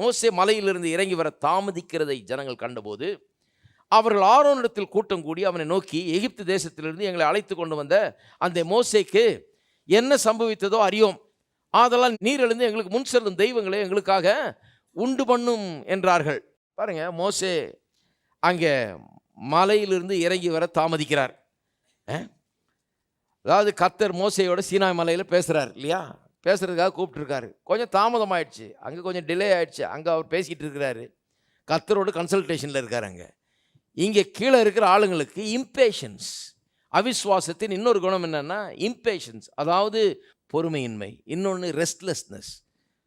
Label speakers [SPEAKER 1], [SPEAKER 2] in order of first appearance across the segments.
[SPEAKER 1] மோசே மலையிலிருந்து இறங்கி வர தாமதிக்கிறதை ஜனங்கள் கண்டபோது அவர்கள் ஆரோனிடத்தில் கூட்டம் கூடி அவனை நோக்கி எகிப்து தேசத்திலிருந்து எங்களை அழைத்து கொண்டு வந்த அந்த மோசேக்கு என்ன சம்பவித்ததோ அறியோம். ஆதலால் நீர் எழுந்து எங்களுக்கு முன் செல்லும் தெய்வங்களை எங்களுக்காக உண்டு பண்ணும் என்றார்கள். பாருங்க மோசே அங்கே மலையிலிருந்து இறங்கி வர தாமதிக்கிறார். அதாவது கத்தர் மோசையோட சீனாய் மலையில் பேசுகிறார் இல்லையா? பேசுகிறதுக்காக கூப்பிட்டுருக்காரு. கொஞ்சம் தாமதம் ஆயிடுச்சு அங்கே கொஞ்சம் டிலே ஆயிடுச்சு. அங்கே அவர் பேசிகிட்டு இருக்கிறாரு. கத்தரோடு கன்சல்டேஷனில் இருக்கார் அங்கே. இங்கே கீழே இருக்கிற ஆளுங்களுக்கு இம்பேஷன்ஸ் அவிஸ்வாசத்தின் இன்னொரு குணம் என்னென்னா இம்பேஷன்ஸ் அதாவது பொறுமையின்மை. இன்னொன்று ரெஸ்ட்லெஸ்னஸ்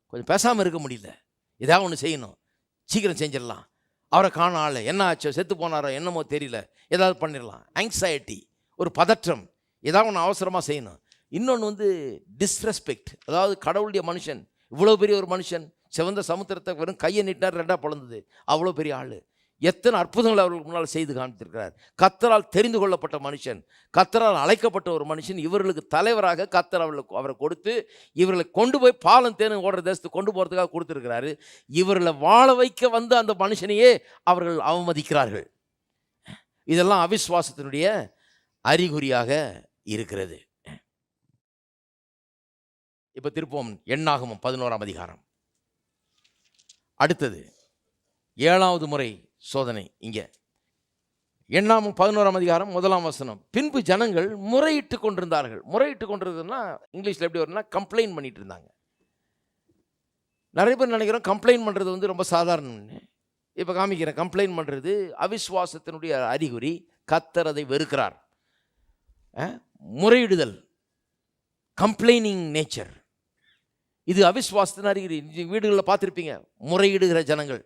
[SPEAKER 1] கொஞ்சம் பேசாமல் இருக்க முடியல. ஏதாவது ஒன்று செய்யணும். சீக்கிரம் செஞ்சிடலாம். அவரை காண ஆள். என்ன ஆச்சோ? செத்து போனாரோ? என்னமோ தெரியல. ஏதாவது பண்ணிடலாம். ஆங்ஸைட்டி ஒரு பதற்றம். ஏதாவது ஒன்று அவசரமாக செய்யணும். இன்னொன்று வந்து டிஸ்ரெஸ்பெக்ட் அதாவது கடவுளுடைய மனுஷன் இவ்வளோ பெரிய ஒரு மனுஷன் சிவந்த சமுத்திரத்தை வெறும் கையை நீட்டினார் ரெண்டாக பிளந்தது. அவ்வளோ பெரிய ஆள். எத்தனை அற்புதங்கள் அவர்களுக்கு முன்னால் செய்து காமித்திருக்கிறார் கத்தரால் தெரிந்து கொள்ளப்பட்ட மனுஷன் கத்தரால் அழைக்கப்பட்ட ஒரு மனுஷன் இவர்களுக்கு தலைவராக கத்தர் அவர்களுக்கு அவரை கொடுத்து இவர்களை கொண்டு போய் பாலம் தேனு ஓடுற தேசத்துக்கு கொண்டு போகிறதுக்காக கொடுத்துருக்கிறாரு. இவர்களை வாழ வைக்க வந்த அந்த மனுஷனையே அவர்கள் அவமதிக்கிறார்கள். இதெல்லாம் அவிஸ்வாசத்தினுடைய அறிகுறியாக இருக்கிறது. இப்போ திருப்போம் எண்ணாகமும் பதினோராம் அதிகாரம். அடுத்தது ஏழாவது முறை சோதனை இங்கே. எண்ணாமும் பதினோராம் அதிகாரம் முதலாம் வசனம். பின்பு ஜனங்கள் முறையிட்டு கொண்டிருந்தார்கள். முறையிட்டு கொண்டிருந்ததுன்னா இங்கிலீஷில் எப்படி வரும்னா கம்ப்ளைண்ட் பண்ணிட்டு இருந்தாங்க. நிறைய பேர் நினைக்கிறோம் கம்ப்ளைண்ட் பண்ணுறது வந்து ரொம்ப சாதாரணம்னு. இப்போ காமிக்கிறேன் கம்ப்ளைண்ட் பண்ணுறது அவிஸ்வாசத்தினுடைய அறிகுறி கத்தர் அதை வெறுக்கிறார். முறையிடுதல். கம்ப்ளைனிங் நேச்சர் இது அவிஸ்வாசத்தின் அறிகுறி. நீங்கள் வீடுகளில் பார்த்துருப்பீங்க. முறையிடுகிற ஜனங்கள்.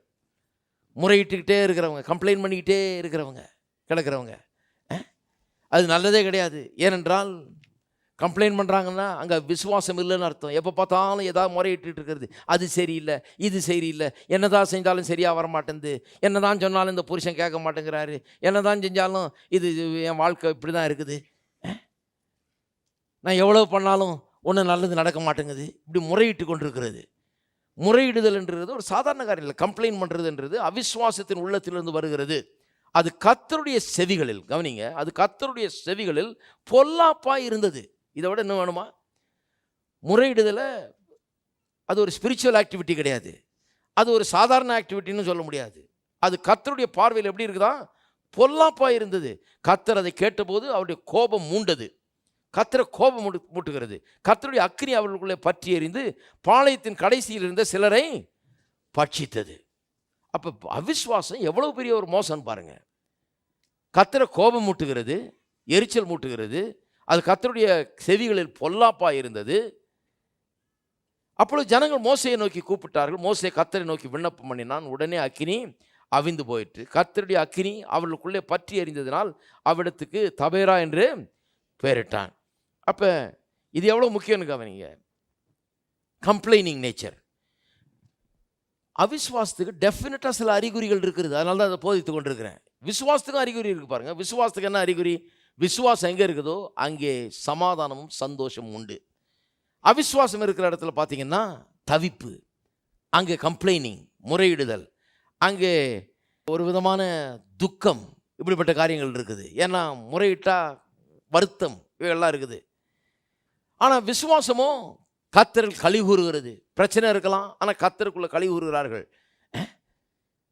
[SPEAKER 1] முறையிட்டுக்கிட்டே இருக்கிறவங்க கம்ப்ளைண்ட் பண்ணிக்கிட்டே இருக்கிறவங்க கிடக்கிறவங்க. அது நல்லதே கிடையாது. ஏனென்றால் கம்ப்ளைண்ட் பண்ணுறாங்கன்னா அங்கே விசுவாசம் இல்லைன்னு அர்த்தம். எப்போ பார்த்தாலும் ஏதாவது முறையிட்டு இருக்கிறது. அது சரியில்லை இது சரியில்லை. என்னதான் செஞ்சாலும் சரியாக வர என்ன என்னதான் சொன்னாலும் இந்த புருஷன் கேட்க மாட்டேங்கிறாரு. என்னதான் செஞ்சாலும் இது என் வாழ்க்கை இப்படி தான் இருக்குது நான் எவ்வளோ பண்ணாலும் ஒன்றும் நல்லது நடக்க மாட்டேங்குது. இப்படி முறையிட்டு கொண்டிருக்கிறது. முறையிடுதல்ன்றது ஒரு சாதாரண காரியம் இல்லை. கம்ப்ளைண்ட் பண்ணுறதுன்றது அவிஸ்வாசத்தின் உள்ளத்திலிருந்து வருகிறது. அது கத்தருடைய செவிகளில் கவனிங்க அது கத்தருடைய செவிகளில் பொல்லாப்பாய் இருந்தது. இதை விட என்ன வேணுமா? முறையிடுதலை அது ஒரு ஸ்பிரிச்சுவல் ஆக்டிவிட்டி கிடையாது. அது ஒரு சாதாரண ஆக்டிவிட்டின்னு சொல்ல முடியாது. அது கத்தருடைய பார்வையில் எப்படி இருக்குதா? பொல்லாப்பாய் இருந்தது. கத்தர் அதை கேட்டபோது அவருடைய கோபம் மூண்டது. கத்தரை கோபம் மூட்டுகிறது. கத்தருடைய அக்னி அவர்களுக்குள்ளே பற்றி எறிந்து பாளையத்தின் கடைசியில் இருந்த சிலரை பட்சித்தது. அப்போ அவிஸ்வாசம் எவ்வளவு பெரிய ஒரு மோசம் பாருங்கள் கத்தரை கோபம் மூட்டுகிறது எரிச்சல் மூட்டுகிறது அது கத்தருடைய செவிகளில் பொல்லாப்பாக இருந்தது. அப்பொழுது ஜனங்கள் மோசையை நோக்கி கூப்பிட்டார்கள். மோசையை கத்தரை நோக்கி விண்ணப்பம் பண்ணினான். உடனே அக்கினி அவிந்து போயிற்று. கத்தருடைய அக்கினி அவர்களுக்குள்ளே பற்றி எறிந்ததினால் அவ்விடத்துக்கு தபேரா என்று பெயரிட்டான் அப்போ இது எவ்வளோ முக்கியம்னு கவனிங்க. கம்ப்ளைனிங் நேச்சர் அவிஸ்வாசத்துக்கு டெஃபினட்டாக சில அறிகுறிகள் இருக்குது. அதனால தான் அதை போதித்து கொண்டிருக்கிறேன். விசுவாசத்துக்கும் அறிகுறி இருக்குது பாருங்கள் விசுவாசத்துக்கு என்ன அறிகுறி? விசுவாசம் எங்கே இருக்குதோ அங்கே சமாதானமும் சந்தோஷமும் உண்டு. அவிஸ்வாசம் இருக்கிற இடத்துல பார்த்தீங்கன்னா தவிப்பு அங்கே கம்ப்ளைனிங் முறையிடுதல் அங்கே ஒரு விதமான துக்கம் இப்படிப்பட்ட காரியங்கள் இருக்குது. ஏன்னா முறையிட்டால் வருத்தம் இவைகள்லாம் இருக்குது. ஆனால் விசுவாசமோ கத்தரில் கழி கூறுகிறது பிரச்சனை இருக்கலாம் ஆனால் கத்தருக்குள்ளே கழி கூறுகிறார்கள்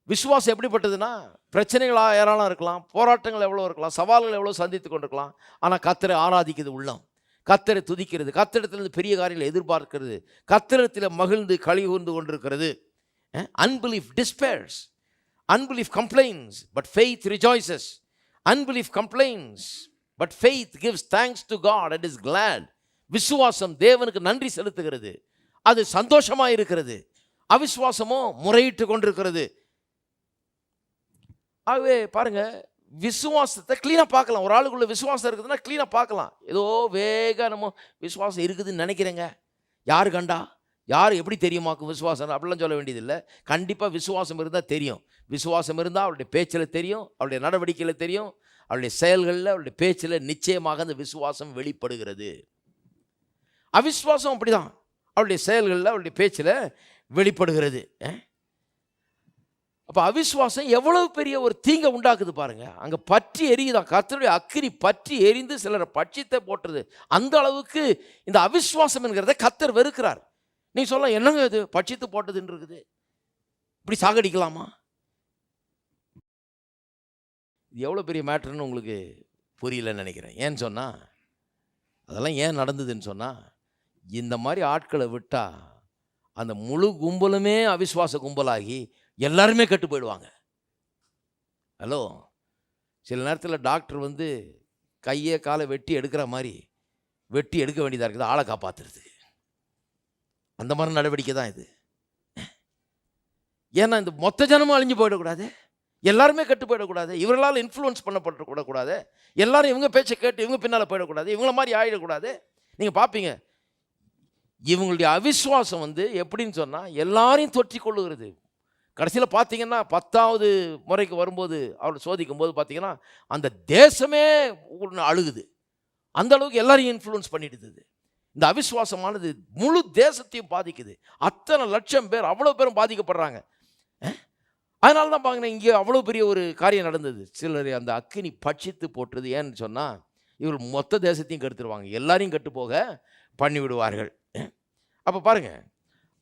[SPEAKER 1] விசுவாசம் எப்படிப்பட்டதுன்னா பிரச்சனைகளாக ஏராளம் இருக்கலாம் போராட்டங்கள் எவ்வளோ இருக்கலாம் சவால்கள் எவ்வளோ சந்தித்து கொண்டிருக்கலாம் ஆனால் கத்தரை ஆராதிக்கிறது உள்ளம். கத்தரை துதிக்கிறது கத்திரத்திலிருந்து பெரிய காரியங்களை எதிர்பார்க்கிறது கத்திரத்தில் மகிழ்ந்து களி கூர்ந்து கொண்டிருக்கிறது unbelief despairs unbelief complains but faith rejoices unbelief complains but faith gives thanks to God and is glad விசுவாசம் தேவனுக்கு நன்றி செலுத்துகிறது. அது சந்தோஷமாக இருக்கிறது. அவிஸ்வாசமோ முறையிட்டு கொண்டிருக்கிறது. ஆகவே பாருங்க விசுவாசத்தை க்ளீனாக பார்க்கலாம். ஒரு ஆளுக்குள்ள விசுவாசம் இருக்குதுன்னா க்ளீனாக பார்க்கலாம். ஏதோ வேக நம்ம விசுவாசம் இருக்குதுன்னு நினைக்கிறேங்க. யார் கண்டா? யார் எப்படி தெரியுமாக்கும் விசுவாசம் அப்படிலாம் சொல்ல வேண்டியதில்லை. கண்டிப்பாக விசுவாசம் இருந்தால் தெரியும். விசுவாசம் இருந்தால் அவருடைய பேச்சில் தெரியும் அவருடைய நடவடிக்கையில் தெரியும். அவருடைய செயல்களில் அவருடைய பேச்சில் நிச்சயமாக அந்த விசுவாசம் வெளிப்படுகிறது. அவிஸ்வாசம் அப்படிதான். அவருடைய செயல்களில் அவருடைய பேச்சில் வெளிப்படுகிறது. அப்போ அவிஸ்வாசம் எவ்வளவு பெரிய ஒரு தீங்கை உண்டாக்குது பாருங்கள் அங்கே பற்றி எரியுதான் கத்தருடைய அக்கினி பற்றி எரிந்து சிலரை பட்சித்தை போட்டுருது. அந்த அளவுக்கு இந்த அவிஸ்வாசம் என்கிறத கத்தர் வெறுக்கிறார். நீ சொல்ல என்னங்க இது? பட்சித்து போட்டதுன்னு இருக்குது. இப்படி சாகடிக்கலாமா? இது எவ்வளோ பெரிய மேட்ருன்னு உங்களுக்கு புரியலன்னு நினைக்கிறேன். ஏன்னு சொன்னால் அதெல்லாம் ஏன் நடந்ததுன்னு சொன்னால் இந்த மாதிரி ஆட்களை விட்டால் அந்த முழு கும்பலுமே அவிஸ்வாச கும்பலாகி எல்லாருமே கெட்டு போயிடுவாங்க. ஹலோ சில நேரத்தில் டாக்டர் வந்து கையை காலை வெட்டி எடுக்கிற மாதிரி வெட்டி எடுக்க வேண்டியதாக இருக்குது ஆளை காப்பாற்றுறது அந்த மாதிரி நடவடிக்கை தான் இது. ஏன்னா இந்த மொத்த ஜனமும் அழிஞ்சு போயிடக்கூடாது. எல்லாருமே கெட்டு போயிடக்கூடாது. இவர்களால் இன்ஃப்ளூயன்ஸ் பண்ணப்பட்டுக்கூடக்கூடாது எல்லாரும் இவங்க பேச்சை கேட்டு இவங்க பின்னால் போயிடக்கூடாது. இவங்கள மாதிரி ஆகிடக்கூடாது நீங்கள் பார்ப்பீங்க இவங்களுடைய அவிஸ்வாசம் வந்து எப்படின்னு சொன்னால் எல்லாரையும் தொற்றி கொள்ளுகிறது. கடைசியில் பார்த்தீங்கன்னா பத்தாவது முறைக்கு வரும்போது அவர் சோதிக்கும் போது பார்த்தீங்கன்னா அந்த தேசமே அழுகுது. அந்த அளவுக்கு எல்லாரையும் இன்ஃப்ளூயன்ஸ் பண்ணிடுது. இந்த அவிஸ்வாசமானது முழு தேசத்தையும் பாதிக்குது. அத்தனை லட்சம் பேர் அவ்வளோ பேரும் பாதிக்கப்படுறாங்க. அதனால தான் பாருங்க இங்கே அவ்வளோ பெரிய ஒரு காரியம் நடந்தது. சிலர் அந்த அக்கினி பட்சித்து போட்டுறது ஏன்னு சொன்னால் இவர் மொத்த தேசத்தையும் கெடுத்துருவாங்க. எல்லாரையும் கெட்டு போக பண்ணி விடுவார்கள் அப்போ பாருங்க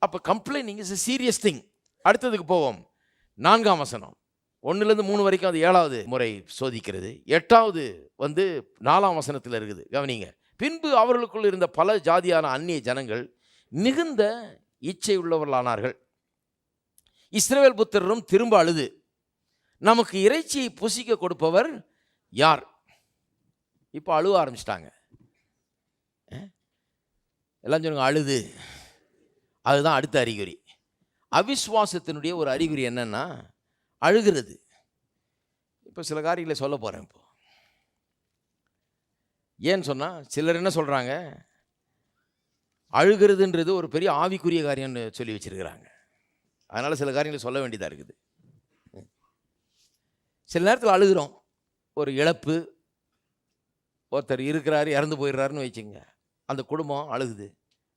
[SPEAKER 1] அப்போ complaining is a serious thing அடுத்ததுக்கு போவோம். நான்காம் வசனம். ஒன்றுலேருந்து மூணு வரைக்கும் அது ஏழாவது முறை சோதிக்கிறது. எட்டாவது வந்து நாலாம் வசனத்தில் இருக்குது. கவனிங்க. பின்பு அவர்களுக்குள் இருந்த பல ஜாதியான அந்நிய ஜனங்கள் மிகுந்த இச்சை உள்ளவர்களானார்கள் இஸ்ரேல் புத்திரரும் திரும்ப அழுது. நமக்கு இறைச்சியை புசிக்க கொடுப்பவர் யார்? இப்போ அழுவ ஆரம்பிச்சிட்டாங்க. எல்லாம் சொல்லுங்க அழுது. அதுதான் அடுத்த அறிகுறி. அவிஸ்வாசத்தினுடைய ஒரு அறிகுறி என்னென்னா அழுகிறது. இப்போ சில காரியங்களை சொல்ல போகிறேன் இப்போ. ஏன்னு சொன்னால் சிலர் என்ன சொல்கிறாங்க அழுகிறதுன்றது ஒரு பெரிய ஆவிக்குரிய காரியம்னு சொல்லி வச்சிருக்கிறாங்க. அதனால் சில காரியங்களை சொல்ல வேண்டியதாக இருக்குது. சில நேரத்தில் அழுகிறோம். ஒரு இழப்பு ஒருத்தர் இருக்கிறாரு இறந்து போயிடுறாருன்னு வச்சுங்க அந்த குடும்பம் அழுகுது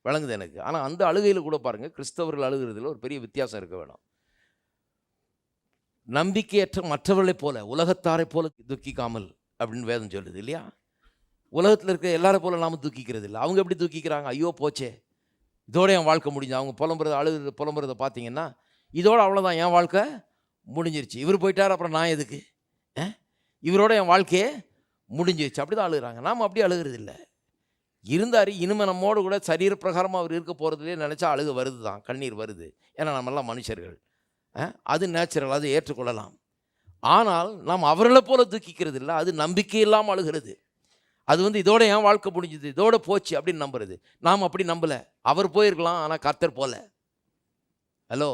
[SPEAKER 1] விளங்குது எனக்கு. ஆனால் அந்த அழுகையில் கூட பாருங்கள் கிறிஸ்தவர்கள் அழுகிறதுல ஒரு பெரிய வித்தியாசம் இருக்க வேணும். நம்பிக்கையற்ற மற்றவர்களைப் போல உலகத்தாரைப் போல துக்கிக்காமல் அப்படின்னு வேதம் சொல்லுது இல்லையா? உலகத்தில் இருக்கிற எல்லாரை போல நாம தூக்கிக்கிறது இல்லை. அவங்க எப்படி தூக்கிக்கிறாங்க? ஐயோ போச்சே. இதோட என் வாழ்க்கை முடிஞ்சு. அவங்க புலம்புறது அழுகுறது புலம்புறத பார்த்தீங்கன்னா இதோடு அவ்வளோதான் என் வாழ்க்கை முடிஞ்சிருச்சு. இவர் போயிட்டார் அப்புறம் நான் எதுக்கு? இவரோட என் வாழ்க்கையே முடிஞ்சிருச்சு. அப்படி தான் அழுகுறாங்க. நாம் அப்படி அழுகிறது இல்லை இருந்தார் இனிமே நம்மோடு கூட சரீர பிரகாரமாக அவர் இருக்க போகிறதுலே நினச்சா அழுக வருது தான் கண்ணீர் வருது. ஏன்னா நம்மெல்லாம் மனுஷர்கள். அது நேச்சுரல் அது ஏற்றுக்கொள்ளலாம். ஆனால் நாம் அவர்களை போல தூக்கிக்கிறது இல்லை அது நம்பிக்கை இல்லாமல் அழுகிறது. அது வந்து இதோட என் வாழ்க்கை முடிஞ்சுது இதோட போச்சு அப்படின்னு நம்புறது. நாம் அப்படி நம்பலை. அவர் போயிருக்கலாம் ஆனால் கர்த்தர் போல. ஹலோ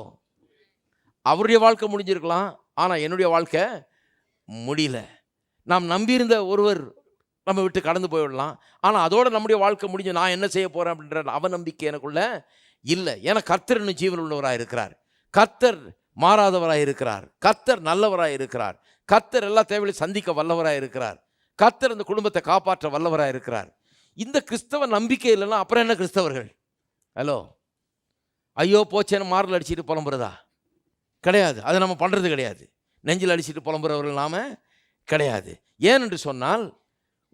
[SPEAKER 1] அவருடைய வாழ்க்கை முடிஞ்சிருக்கலாம் ஆனால் என்னுடைய வாழ்க்கை முடியல. நாம் நம்பியிருந்த ஒருவர் நம்ம விட்டு கடந்து போயிடலாம். ஆனால் அதோட நம்முடைய வாழ்க்கை முடிஞ்சு நான் என்ன செய்ய போகிறேன் அப்படின்ற அவநம்பிக்கை எனக்குள்ள இல்லை. ஏன்னா கர்த்தர் இன்னும் ஜீவன் உள்ளவராக இருக்கிறார். கர்த்தர் மாறாதவராக இருக்கிறார். கர்த்தர் நல்லவராக இருக்கிறார். கர்த்தர் எல்லா தேவையிலும் சந்திக்க வல்லவராக இருக்கிறார். கர்த்தர் இந்த குடும்பத்தை காப்பாற்ற வல்லவராக இருக்கிறார். இந்த கிறிஸ்தவ நம்பிக்கை இல்லைன்னா அப்புறம் என்ன கிறிஸ்தவர்கள்? ஹலோ ஐயோ போச்சேன்னு மாரில் அடிச்சுட்டு புலம்புறதா? கிடையாது. அதை நம்ம பண்ணுறது கிடையாது. நெஞ்சில் அடிச்சுட்டு புலம்புறவர்கள் நாம் கிடையாது. ஏனென்று சொன்னால்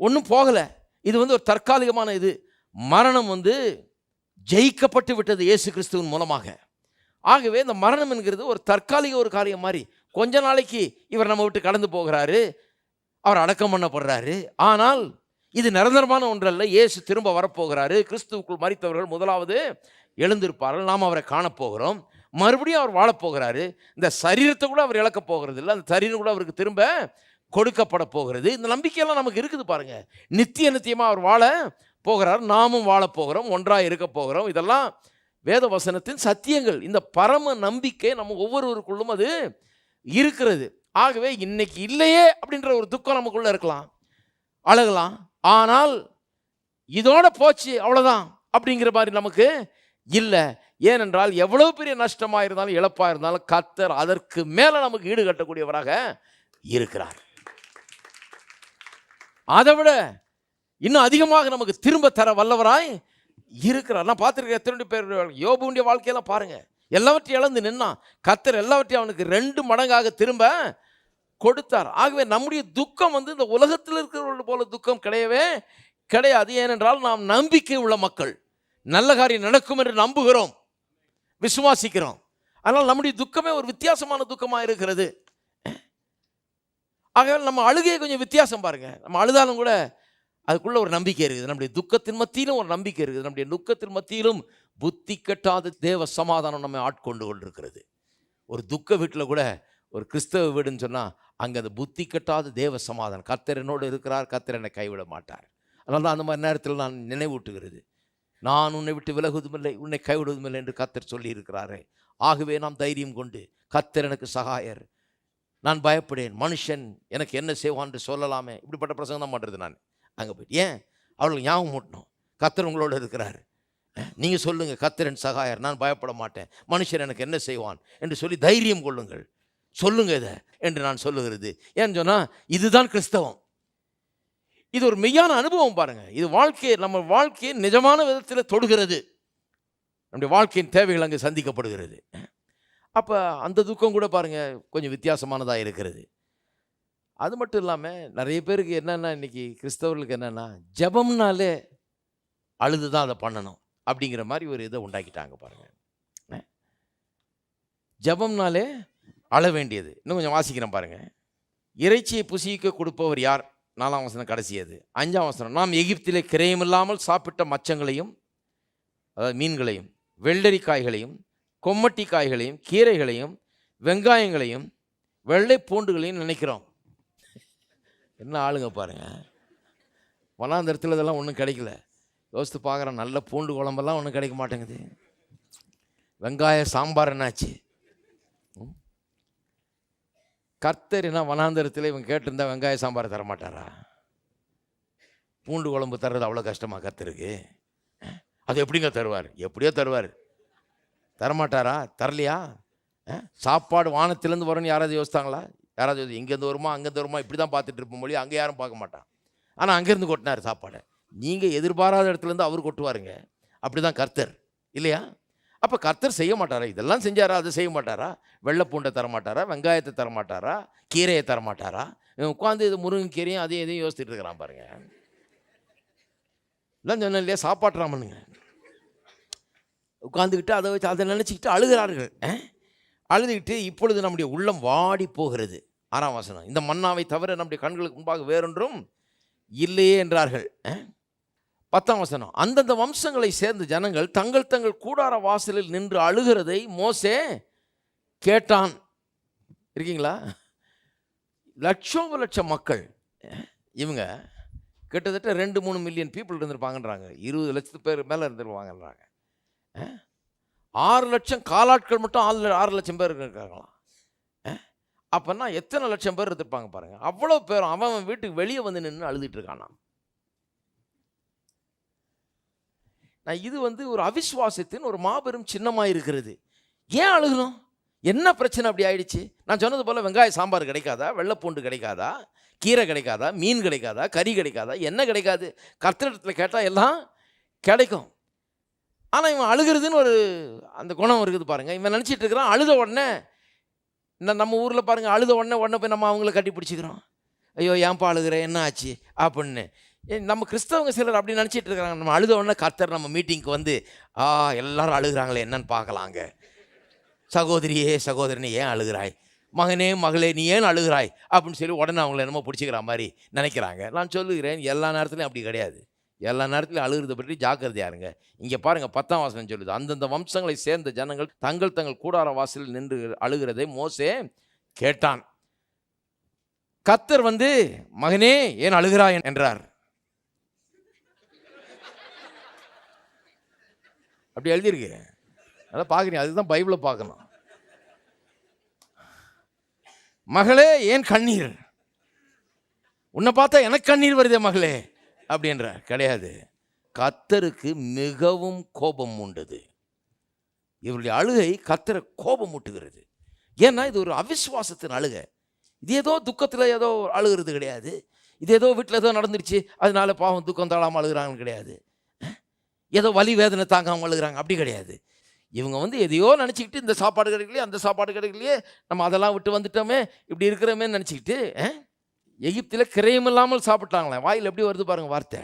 [SPEAKER 1] ஒன்றும் போகலை. இது வந்து ஒரு தற்காலிகமான இது. மரணம் வந்து ஜெயிக்கப்பட்டு விட்டது இயேசு கிறிஸ்துவின் மூலமாக. ஆகவே இந்த மரணம் என்கிறது ஒரு தற்காலிக ஒரு காரியம் மாதிரி கொஞ்ச நாளைக்கு இவர் நம்ம விட்டு கடந்து போகிறாரு. அவர் அடக்கம் பண்ணப்படுறாரு. ஆனால் இது நிரந்தரமான ஒன்றல்ல. இயேசு திரும்ப வரப்போகிறாரு. கிறிஸ்துவுக்குள் மறித்தவர்கள் முதலாவது எழுந்திருப்பார்கள். நாம் அவரை காணப்போகிறோம். மறுபடியும் அவர் வாழப்போகிறாரு இந்த சரீரத்தை கூட அவர் இழக்கப் போகிறது இல்லை. அந்த சரீரம் கூட அவருக்கு திரும்ப கொடுக்கப்பட போகிறது. இந்த நம்பிக்கையெல்லாம் நமக்கு இருக்குது பாருங்க. நித்திய நித்தியமாக அவர் வாழ போகிறார். நாமும் வாழ போகிறோம். ஒன்றாக இருக்க போகிறோம். இதெல்லாம் வேத வசனத்தின் சத்தியங்கள். இந்த பரம நம்பிக்கை நம்ம ஒவ்வொருவருக்குள்ளும் அது இருக்கிறது. ஆகவே இன்னைக்கு இல்லையே அப்படின்ற ஒரு துக்கம் நமக்குள்ள இருக்கலாம். அழகலாம். ஆனால் இதோட போச்சு. அவ்வளோதான் அப்படிங்கிற மாதிரி நமக்கு இல்லை ஏனென்றால் எவ்வளோ பெரிய நஷ்டமாக இருந்தாலும் இழப்பாக இருந்தாலும் கத்தர் அதற்கு மேலே நமக்கு ஈடு கட்டக்கூடியவராக இருக்கிறார். அதை விட இன்னும் அதிகமாக நமக்கு திரும்ப தர வல்லவராய் இருக்கிறார். நான் பார்த்துருக்கேன் எத்தனை பேர் யோபுடைய வாழ்க்கையெல்லாம் பாருங்கள் எல்லாவற்றையும் இழந்து நின்னான் கத்தர் எல்லாவற்றையும் அவனுக்கு ரெண்டு மடங்காக திரும்ப கொடுத்தார். ஆகவே நம்முடைய துக்கம் வந்து இந்த உலகத்தில் இருக்கிறவர்கள் போல துக்கம் கிடையவே கிடையாது. ஏனென்றால் நாம் நம்பிக்கை உள்ள மக்கள். நல்ல காரியம் நடக்கும் என்று நம்புகிறோம். விசுவாசிக்கிறோம். அதனால் நம்முடைய துக்கமே ஒரு வித்தியாசமான துக்கமாக இருக்கிறது. ஆகவே நம்ம அழுகையை கொஞ்சம் வித்தியாசம் பாருங்கள் நம்ம அழுதாலும் கூட அதுக்குள்ளே ஒரு நம்பிக்கை இருக்குது. நம்முடைய துக்கத்தின் மத்தியிலும் ஒரு நம்பிக்கை இருக்குது. நம்முடைய துக்கத்தின் மத்தியிலும் புத்தி கட்டாத தேவ சமாதானம் நம்ம ஆட்கொண்டு கொண்டிருக்கிறது. ஒரு துக்க வீட்டில் கூட ஒரு கிறிஸ்தவ வீடுன்னு சொன்னால் அங்கே அந்த புத்தி கட்டாத தேவ சமாதானம். கத்தர் என்னோடு இருக்கிறார் கத்தர் என்னை கைவிட மாட்டார். அதனால தான் அந்த மாதிரி நேரத்தில் நான் நினைவூட்டுகிறது. நான் உன்னை விட்டு விலகுவதுமில்லை உன்னை கைவிடுவதுமில்லை என்று கத்தர் சொல்லியிருக்கிறாரே. ஆகவே நாம் தைரியம் கொண்டு கத்தர் எனக்கு சகாயர். நான் பயப்படேன். மனுஷன் எனக்கு என்ன செய்வான் என்று சொல்லலாமே. இப்படிப்பட்ட பிரசங்கம் தான் பண்ணுறது நான். அங்கே போய் ஏன்? அவளுக்கு ஞாபகம் மூட்டணும் கத்தர் உங்களோட இருக்கிறார். நீங்கள் சொல்லுங்கள் கத்தரன் சகாயர். நான் பயப்பட மாட்டேன். மனுஷன் எனக்கு என்ன செய்வான்? என்று சொல்லி தைரியம் கொள்ளுங்கள். சொல்லுங்க இதை என்று நான் சொல்லுகிறது. ஏன்னு சொன்னால் இதுதான் கிறிஸ்தவம். இது ஒரு மெய்யான அனுபவம் பாருங்க. இது வாழ்க்கையை நம்ம வாழ்க்கையை நிஜமான விதத்தில் தொடுகிறது. நம்முடைய வாழ்க்கையின் தேவைகள் அங்கே சந்திக்கப்படுகிறது. அப்போ அந்த துக்கம் கூட பாருங்கள் கொஞ்சம் வித்தியாசமானதாக இருக்கிறது. அது மட்டும் இல்லாமல் நிறைய பேருக்கு என்னென்னா இன்றைக்கி கிறிஸ்தவர்களுக்கு என்னென்னா ஜெபம்னாலே அழுது தான் அதை பண்ணணும் அப்படிங்கிற மாதிரி ஒரு இதை உண்டாக்கிட்டாங்க பாருங்கள் ஜபம்னாலே ஜெபம்னாலே அழ வேண்டியது. இன்னும் கொஞ்சம் வாசிக்கிறேன் பாருங்கள் இறைச்சியை புசிக்க கொடுப்பவர் யார்? நாலாம் வசனம் கடைசியது அஞ்சாம் வசனம் நாம் எகிப்திலே கிரயமில்லாமல் சாப்பிட்ட மச்சங்களையும் அதாவது மீன்களையும் வெள்ளரிக்காய்களையும் கொம்மட்டி காய்களையும் கீரைகளையும் வெங்காயங்களையும் வெள்ளை பூண்டுகளையும் நினைக்கிறோம். என்ன ஆளுங்க பாருங்கள் வனாந்தரத்தில் இதெல்லாம் ஒன்றும் கிடைக்கல. யோசித்து பார்க்குறேன் நல்ல பூண்டு குழம்பெல்லாம் ஒன்றும் கிடைக்க மாட்டேங்குது. வெங்காய சாம்பார் என்னாச்சு? கர்த்தர் என்ன வனாந்தரத்தில் இவன் கேட்டிருந்தா வெங்காய சாம்பார் தரமாட்டாரா? பூண்டு குழம்பு தர்றது அவ்வளோ கஷ்டமா கர்த்தருக்கு? அது எப்படிங்க தருவார்? எப்படியோ தருவார். தரமாட்டாரா? தரலையா? சாப்பாடு வானத்திலேருந்து வரும்னு யாராவது யோசித்தாங்களா? யாராவது யோசி- இங்கேருந்து வருமா அங்கேருந்து வருமா? இப்படி தான் பார்த்துட்டு இருப்போம் மொழி அங்கே யாரும் பார்க்க மாட்டான். ஆனால் அங்கேருந்து கொட்டினார் சாப்பாடை. நீங்கள் எதிர்பாராத இடத்துலேருந்து அவர் கொட்டுவாருங்க. அப்படி தான் கர்த்தர். இல்லையா? அப்போ கர்த்தர் செய்ய மாட்டாரா? இதெல்லாம் செஞ்சாரா? அதை செய்ய மாட்டாரா? வெள்ளை பூண்டை தர மாட்டாரா வெங்காயத்தை தர மாட்டாரா கீரையை தர மாட்டாரா இவன் உட்காந்து இது முருங்கைக்கீரையும் அதையும் இதையும் யோசிச்சுட்டு இருக்கிறான் பாருங்க. எல்லாம் சொன்ன இல்லையா? சாப்பாட்டுறாமனுங்க உட்காந்துக்கிட்டு அதை வச்சு அதை நினச்சிக்கிட்டு அழுகிறார்கள். அழுதுகிட்டு இப்பொழுது நம்முடைய உள்ளம் வாடி போகிறது. ஆறாம் வசனம். இந்த மன்னாவை தவிர நம்முடைய கண்களுக்கு முன்பாக வேறொன்றும் இல்லையே என்றார்கள். ஆ? பத்தாம் வசனம் அந்தந்த வம்சங்களை சேர்ந்த ஜனங்கள் தங்கள் தங்கள் கூடார வாசலில் நின்று அழுகிறதை மோசே கேட்டான். இருக்கீங்களா? லட்சம் லட்சம் மக்கள் இவங்க கிட்டத்தட்ட ரெண்டு மூணு மில்லியன் பீப்புள் இருந்திருப்பாங்கன்றாங்க. இருபது லட்சத்து பேர் மேலே இருந்துருவாங்கன்றாங்க ஆறு லட்சம் காலாட்கள் மட்டும் ஆறு ஆறு லட்சம் பேர் இருக்காங்களாம் அப்போன்னா எத்தனை லட்சம் பேர் இருந்திருப்பாங்க பாருங்கள் அவ்வளோ பேரும் அவன் அவன் வீட்டுக்கு வெளியே வந்து நின்று அழுதுட்டு இருக்கானா நான் இது வந்து ஒரு அவிஸ்வாசத்தின் ஒரு மாபெரும் சின்னமாக இருக்கிறது ஏன் அழுகணும்? என்ன பிரச்சனை அப்படி ஆயிடுச்சு? நான் சொன்னது போல் வெங்காய சாம்பார் கிடைக்காதா? வெள்ளைப்பூண்டு கிடைக்காதா? கீரை கிடைக்காதா? மீன் கிடைக்காதா? கறி கிடைக்காதா? என்ன கிடைக்காது? கர்த்தரிடத்தில் கேட்டால் எல்லாம் கிடைக்கும். ஆனால் இவன் அழுகிறதுன்னு ஒரு அந்த குணம் இருக்குது பாருங்க. இவன் நினச்சிட்டு இருக்கிறான் அழுத உடனே இந்த நம்ம ஊரில் பாருங்கள் அழுத உடனே உடனே போய் நம்ம அவங்கள கட்டி பிடிச்சிக்கிறோம். ஐயோ ஏன்பா அழுகிற? என்ன ஆச்சு? அப்படின்னு. நம்ம கிறிஸ்தவங்க சிலர் அப்படி நினச்சிட்டு இருக்கிறாங்க நம்ம அழுத உடனே கர்த்தர் நம்ம மீட்டிங்க்கு வந்து ஆ எல்லாரும் அழுகுறாங்களே என்னன்னு பார்க்கலாங்க. சகோதரியே சகோதரனே ஏன் அழுகிறாய்? மகனே மகளே நீ ஏன் அழுகிறாய்? அப்படின்னு சொல்லி உடனே அவங்கள என்னமோ பிடிச்சிக்கிற மாதிரி நினைக்கிறாங்க. நான் சொல்லுகிறேன் எல்லா நேரத்துலையும் அப்படி கிடையாது. எல்லா நேரத்துலையும் அழுகிறத பற்றி ஜாக்கிரதையா இருங்க. இங்கே பாருங்கள் பத்தாம் வாசனம் சொல்லுது. அந்தந்த வம்சங்களை சேர்ந்த ஜனங்கள் தங்கள் தங்கள் கூடார வாசலில் நின்று அழுகிறதை மோசே கேட்டான். கத்தர் வந்து மகனே ஏன் அழுகிறாய்? என்றார். அப்படி எழுதியிருக்கு அதான் பார்க்குறீங்க. அதுதான் பைபிளை பார்க்கணும். மகளே ஏன் கண்ணீர்? உன்னை பார்த்தா எனக்கு கண்ணீர் வருதே மகளே அப்படின்றார் கிடையாது. கத்தருக்கு மிகவும் கோபம் உண்டது. இவருடைய அழுகை கத்தரை கோபம் ஊட்டுகிறது. ஏன்னா இது ஒரு அவிஸ்வாசத்தின் அழுகை. இது ஏதோ துக்கத்தில் ஏதோ அழுகிறது கிடையாது. இது ஏதோ வீட்டில் ஏதோ நடந்துருச்சு. அதனால பாவம் துக்கம் தாழாமல் அழுகிறாங்கன்னு கிடையாது. ஏதோ வலி வேதனை தாங்காமல் அழுகிறாங்க. அப்படி கிடையாது. இவங்க வந்து எதையோ நினச்சிக்கிட்டு இந்த சாப்பாடு கிடைக்கலையே அந்த சாப்பாடு கிடைக்கலையே நம்ம அதெல்லாம் விட்டு வந்துட்டோமே இப்படி இருக்கிறோமே நினச்சிக்கிட்டு எகிப்தில் கிரயமில்லாமல் சாப்பிட்டாங்களே வாயில் எப்படி வருது பாருங்க வார்த்தை.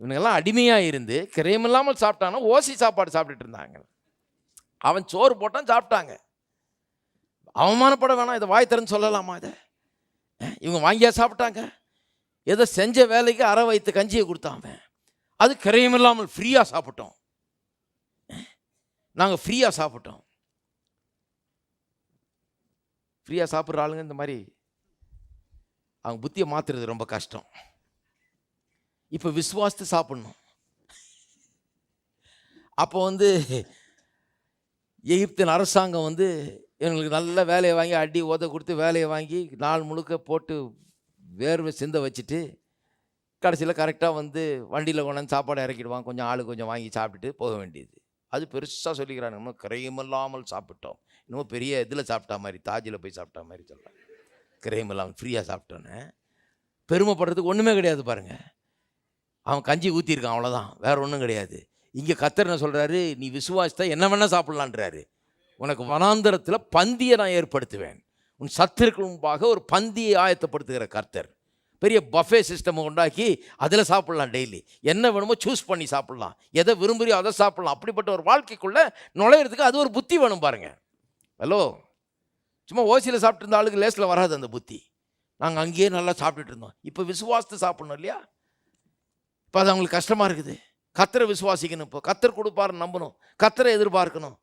[SPEAKER 1] இவனுங்கெல்லாம் அடிமையாக இருந்து கிரயமில்லாமல் சாப்பிட்டாங்கன்னா ஓசி சாப்பாடு சாப்பிட்டுட்டு இருந்தாங்க. அவன் சோறு போட்டான் சாப்பிட்டாங்க. அவமானப்பட வேணாம் இதை வாய் திறந்து சொல்லலாமா இதை? இவங்க வாங்கியா சாப்பிட்டாங்க? ஏதோ செஞ்ச வேலைக்கு அரை வயிற்று கஞ்சியை கொடுத்தான் அவன். அது கிரயமில்லாமல் ஃப்ரீயாக சாப்பிட்டோம். நாங்கள் ஃப்ரீயாக சாப்பிட்டோம். ஃப்ரீயாக சாப்பிட்ற ஆளுங்க இந்த மாதிரி அவங்க புத்தியை மாற்றுறது ரொம்ப கஷ்டம். இப்போ விசுவாசத்தை சாப்பிட்ணும். அப்போ வந்து எகிப்தின் அரசாங்கம் வந்து இவங்களுக்கு நல்ல வேலையை வாங்கி அடி உத கொடுத்து வேலையை வாங்கி நாள் முழுக்க போட்டு வேர்வை சிந்த வச்சுட்டு கடைசியில் கரெக்டாக வந்து வண்டியில் கொண்டாந்து சாப்பாடு இறக்கிடுவான். கொஞ்சம் ஆளு கொஞ்சம் வாங்கி சாப்பிட்டுட்டு போக வேண்டியது. அது பெருசாக சொல்லிக்கிறாங்க. இன்னும் கிரயமில்லாமல் சாப்பிட்டோம். இன்னும் பெரிய இதில் சாப்பிட்டா மாதிரி தாஜில் போய் சாப்பிட்டா மாதிரி சொல்கிறாங்க கிரயமில்லாமல் ஃப்ரீயாக சாப்பிட்டோன்னே. பெருமைப்படுறதுக்கு ஒன்றுமே கிடையாது பாருங்கள் அவன் கஞ்சி ஊற்றிருக்கான் அவ்வளோதான் வேறு ஒன்றும் கிடையாது. இங்கே கத்தர் என்ன சொல்கிறாரு நீ விசுவாசித்தா என்ன வேணால் சாப்பிட்லான்றாரு உனக்கு வனாந்தரத்தில் பந்தியை நான் ஏற்படுத்துவேன். உன் சத்திற்கு முன்பாக ஒரு பந்தியை ஆயத்தப்படுத்துகிற கர்த்தர். பெரிய பஃபே சிஸ்டம் உண்டாக்கி அதில் சாப்பிட்லாம் டெய்லி என்ன வேணுமோ சூஸ் பண்ணி சாப்பிட்லாம். எதை விரும்புறியோ அதை சாப்பிட்லாம். அப்படிப்பட்ட ஒரு வாழ்க்கைக்குள்ளே நுழையிறதுக்கு அது ஒரு புத்தி வேணும் பாருங்கள் ஹலோ சும்மா ஓசியில் சாப்பிட்டு இருந்த ஆளுக்கு லேஸில் வராது அந்த புத்தி. நாங்கள் அங்கேயே நல்லா சாப்பிட்டுட்டு இருந்தோம். இப்போ விசுவாசத்தை சாப்பிட்ணும் இல்லையா? இப்போ அது அவங்களுக்கு கஷ்டமாக இருக்குது. கத்தரை விசுவாசிக்கணும் இப்போ. கத்தர் கொடுப்பாருன்னு நம்பணும். கத்தரை எதிர்பார்க்கணும்.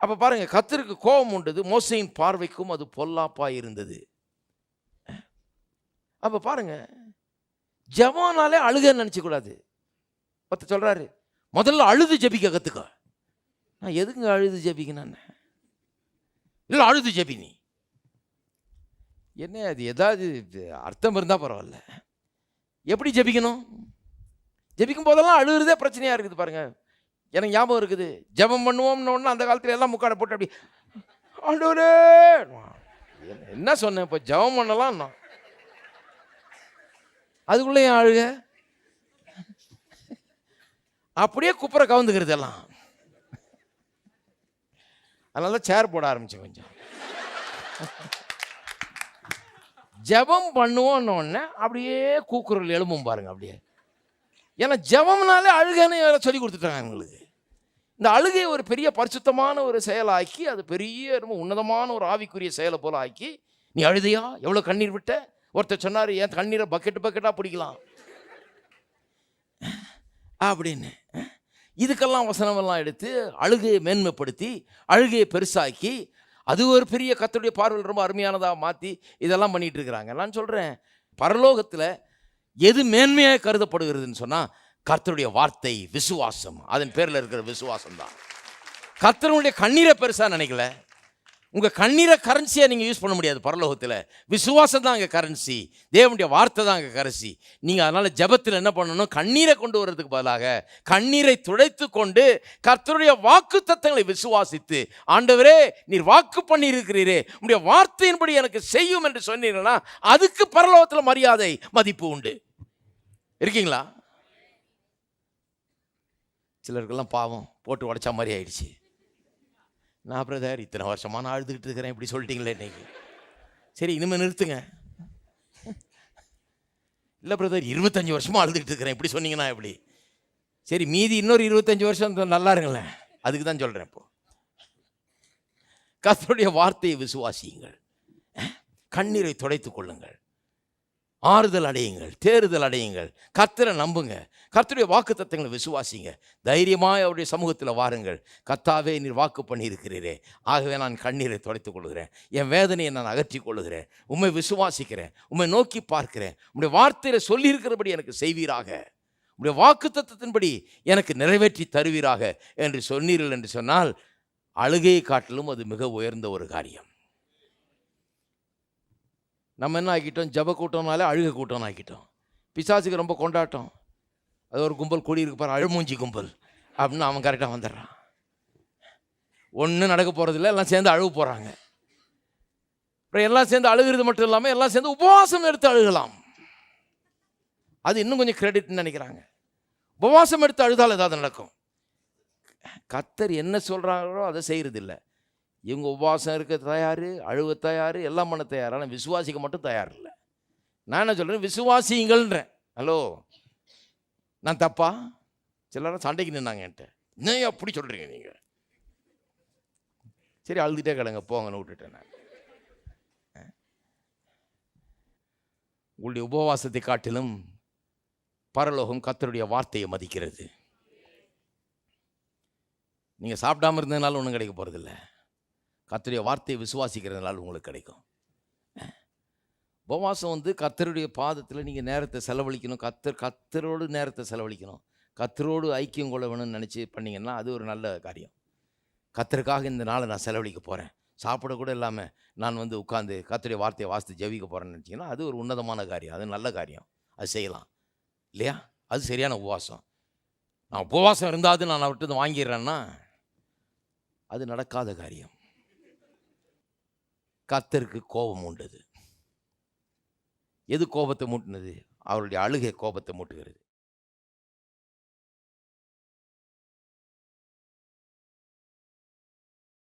[SPEAKER 1] அப்போ பாருங்கள் கத்தருக்கு கோபம் உண்டது மோசையின் பார்வைக்கும் அது பொல்லாப்பா இருந்தது. அப்போ பாருங்க ஜெபம்னாலே அழுகன்னு நினச்சிக்கூடாது. ஒருத்தர் சொல்கிறாரு முதல்ல அழுது ஜெபிக்க கற்றுக்கோ நான் எதுங்க அழுது ஜபிக்கணும் இல்லை அழுது ஜபி நீ. என்ன அது ஏதாவது அர்த்தம் இருந்தால் பரவாயில்ல. எப்படி ஜெபிக்கணும்? ஜெபிக்கும் போதெல்லாம் அழுகுறதே பிரச்சனையாக இருக்குது பாருங்கள் எனக்கு ஞாபகம் இருக்குது ஜெபம் பண்ணுவோம்னு ஒன்று அந்த காலத்தில் எல்லாம் முக்காடை போட்டு அப்படி ஆண்டவரே! என்ன- என்ன சொன்னேன் இப்போ ஜெபம் பண்ணலாம் நான் அதுக்குள்ளே ஏன் அழுக அப்படியே குப்புற கவுந்துக்கிறது எல்லாம் அதனால தான் சேர் போட ஆரம்பிச்சேன் கொஞ்சம். ஜெபம் பண்ணுவோன்னொடனே அப்படியே கூக்குரல் எழும்பும் பாருங்க அப்படியே. ஏன்னா ஜெபம்னாலே அழுகன்னு வேற சொல்லி கொடுத்துட்டாங்க எங்களுக்கு இந்த அழுகையை ஒரு பெரிய பரிசுத்தமான ஒரு செயலாக்கி அது பெரிய ரொம்ப உன்னதமான ஒரு ஆவிக்குரிய செயலை போல ஆக்கி நீ அழுதையா? எவ்வளோ கண்ணீர் விட்ட? ஒருத்தர் சொன்னார் ஏன் தண்ணீரை பக்கெட் பக்கெட்டாக பிடிக்கலாம்? அப்படின்னு. இதுக்கெல்லாம் வசனமெல்லாம் எடுத்து அழுகையை மேன்மைப்படுத்தி அழுகையை பெருசாக்கி அது ஒரு பெரிய கத்தருடைய பார்வையில் ரொம்ப அருமையானதாக மாற்றி இதெல்லாம் பண்ணிகிட்டு இருக்கிறாங்க. நான் சொல்கிறேன் பரலோகத்தில் எது மேன்மையாக கருதப்படுகிறதுன்னு சொன்னால் கர்த்தருடைய வார்த்தை விசுவாசம். அதன் பேரில் இருக்கிற விசுவாசம் தான் கர்த்தருடைய கண்ணீரை பெருசாக நினைக்கல. உங்கள் கண்ணீரை கரன்சியாக நீங்கள் யூஸ் பண்ண முடியாது பரலோகத்தில். விசுவாசம் தான் அங்கே கரன்சி தேவனுடைய வார்த்தை தான் அங்கே கரன்சி நீங்கள் அதனால் ஜெபத்தில் என்ன பண்ணணும்? கண்ணீரை கொண்டு வர்றதுக்கு பதிலாக கண்ணீரை துடைத்து கொண்டு கர்த்தருடைய வாக்கு தத்தங்களை விசுவாசித்து ஆண்டவரே நீர் வாக்கு பண்ணியிருக்கிறீரே உங்களுடைய வார்த்தையின்படி எனக்கு செய்யும் என்று சொன்னீங்கன்னா அதுக்கு பரலோகத்தில் மரியாதை மதிப்பு உண்டு. இருக்கீங்களா? சிலருக்கெல்லாம் பாவம் போட்டு உடைச்சா மாதிரி ஆயிடுச்சு. நான் பிரதர் இத்தனை வருஷமா நான் அழுதுகிட்டு இருக்கிறேன். இப்படி சொல்லிட்டீங்களே இன்னைக்கு சரி இனிமேல் நிறுத்துங்க. இல்லை பிரதர் இருபத்தஞ்சி வருஷமாக அழுதுகிட்டு இருக்கிறேன். இப்படி சொன்னீங்கன்னா எப்படி? சரி மீதி இன்னொரு இருபத்தஞ்சி வருஷம் நல்லா இருங்களேன். அதுக்கு தான் சொல்கிறேன் இப்போது கத்தருடைய வார்த்தையை விசுவாசியுங்கள். கண்ணீரை துடைத்து கொள்ளுங்கள். ஆறுதல் அடையுங்கள். தேறுதல் அடையுங்கள். கத்தரை நம்புங்க. கர்த்தருடைய வாக்கு தத்தங்களை விசுவாசிங்க. தைரியமாக அவருடைய சமூகத்தில் வாருங்கள். கர்த்தாவே நீர் வாக்கு பண்ணியிருக்கிறீரே. ஆகவே நான் கண்ணீரை துடைத்துக் கொள்கிறேன். என் வேதனையை நான் அகற்றி கொள்கிறேன். உம்மை விசுவாசிக்கிறேன். உம்மை நோக்கி பார்க்கிறேன். உடைய வார்த்தையில் சொல்லியிருக்கிறபடி எனக்கு செய்வீராக. உடைய வாக்கு தத்தத்தின்படி எனக்கு நிறைவேற்றி தருவீராக என்று சொன்னீர்கள் என்று சொன்னால் அழுகையை காட்டிலும் அது மிக உயர்ந்த ஒரு காரியம். நம்ம என்ன ஆக்கிட்டோம் ஜப கூட்டம்னாலே அழுக கூட்டம்னு ஆக்கிட்டோம் பிசாசுக்கு ரொம்ப கொண்டாட்டம். அது ஒரு கும்பல் கூடியிருக்கு பாரு அழுமூஞ்சி கும்பல். அப்படின்னு அவன் கரெக்டாக வந்துடுறான். ஒன்றும் நடக்க போகிறதில்ல எல்லாம் சேர்ந்து அழுக போகிறாங்க அப்புறம் எல்லாம் சேர்ந்து அழுகிறது மட்டும் இல்லாமல் எல்லாம் சேர்ந்து உபவாசம் எடுத்து அழுகலாம். அது இன்னும் கொஞ்சம் கிரெடிட்னு நினைக்கிறாங்க. உபவாசம் எடுத்து அழுதால் ஏதாவது நடக்கும். கத்தர் என்ன சொல்கிறாங்களோ அதை செய்கிறதில்ல இவங்க உபவாசம் இருக்க தயார் அழுவ தயார் எல்லாம் பண்ண தயார் ஆனால் விசுவாசிக்க மட்டும் தயார் இல்லை. நான் என்ன சொல்கிறேன் விசுவாசிங்கள்ன்றேன். ஹலோ நான் தப்பா? சிலரும் சண்டைக்கு நின்னாங்க என்கிட்ட. என்ன அப்படி சொல்கிறீங்க நீங்கள் சரி அழுதுகிட்டே கிடங்க போங்கன்னு விட்டுட்டேன் நான். உங்களுடைய உபவாசத்தை காட்டிலும் பரலோகம் கத்தருடைய வார்த்தையை மதிக்கிறது. நீங்கள் சாப்பிடாம இருந்ததுனால ஒன்றும் கிடைக்க போகிறதில்ல கத்தருடைய வார்த்தையை விசுவாசிக்கிறதுனால உங்களுக்கு கிடைக்கும். உபவாசம் வந்து கத்தருடைய பாதத்தில் நீங்கள் நேரத்தை செலவழிக்கணும். கத்தர் கத்தரோடு நேரத்தை செலவழிக்கணும். கத்தரோடு ஐக்கியம் கொள்ள வேணும்னு நினச்சி பண்ணிங்கன்னா அது ஒரு நல்ல காரியம். கத்தருக்காக இந்த நாளை நான் செலவழிக்க போகிறேன் சாப்பிட கூட இல்லாமல் நான் வந்து உட்காந்து கத்தருடைய வார்த்தையை வாசித்து ஜெபிக்க போகிறேன்னு நினச்சிங்கன்னா அது ஒரு உன்னதமான காரியம். அது நல்ல காரியம். அது செய்யலாம். இல்லையா? அது சரியான உபவாசம். நான் உபவாசம் இருந்தாது நான் அவர்கிட்ட வாங்கிடுறேன்னா அது நடக்காத காரியம். கத்தருக்கு கோபம் உண்டது. எது கோபத்தை மூட்டினது? அவருடைய அழுகை கோபத்தை மூட்டுகிறது.